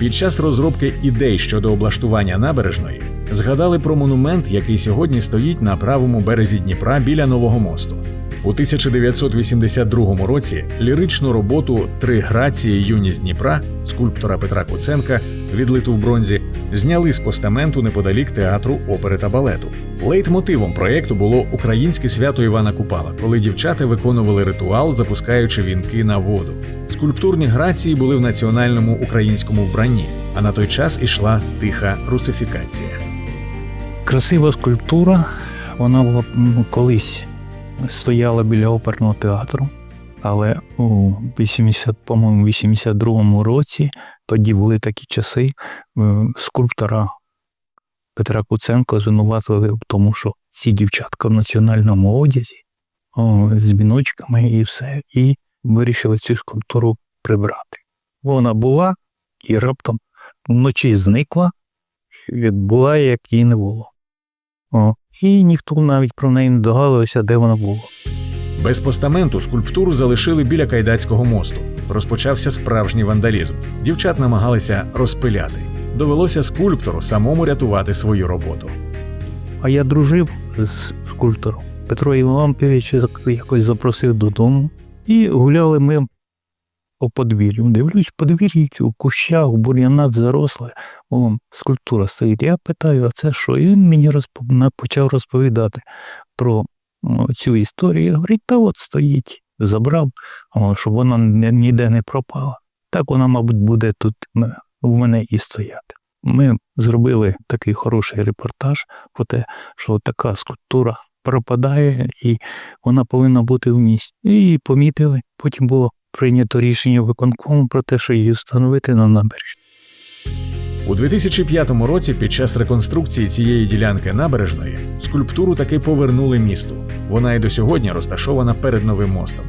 Під час розробки ідей щодо облаштування набережної згадали про монумент, який сьогодні стоїть на правому березі Дніпра біля нового мосту. У 1982 році ліричну роботу Три грації юність Дніпра скульптора Петра Куценка, відлиту в бронзі, зняли з постаменту неподалік театру опери та балету. Лейтмотивом проєкту було українське свято Івана Купала, коли дівчата виконували ритуал, запускаючи вінки на воду. Скульптурні грації були в національному українському вбранні, а на той час ішла тиха русифікація. Красива скульптура. Вона була колись стояла біля оперного театру, але у 80, по-моєму, 82-му році тоді були такі часи. е, Скульптора Петра Куценка звинуватили в тому, що ці дівчатка в національному одязі о, з віночками і все, і вирішили цю скульптуру прибрати. Вона була і раптом вночі зникла, була, як її не було. О, і ніхто навіть про неї не догадувався, де вона була. Без постаменту скульптуру залишили біля Кайдацького мосту. Розпочався справжній вандалізм. Дівчат намагалися розпиляти. Довелося скульптору самому рятувати свою роботу. А я дружив з скульптором. Петро Іванович якось запросив додому, і гуляли ми по подвір'ю. Дивлюсь, подвір'ї у кущах, у бур'янах заросле, о, скульптура стоїть. Я питаю, а це що? І він мені розпо- почав розповідати про о, цю історію. Я говорю, та от стоїть, забрав, щоб вона ніде не пропала. Так вона, мабуть, буде тут у мене і стояти. Ми зробили такий хороший репортаж про те, що така скульптура пропадає і вона повинна бути в місті. І її помітили. Потім було прийнято рішення виконкому про те, що її встановити на набережні. У 2005 році, під час реконструкції цієї ділянки набережної, скульптуру таки повернули місту. Вона і до сьогодні розташована перед новим мостом.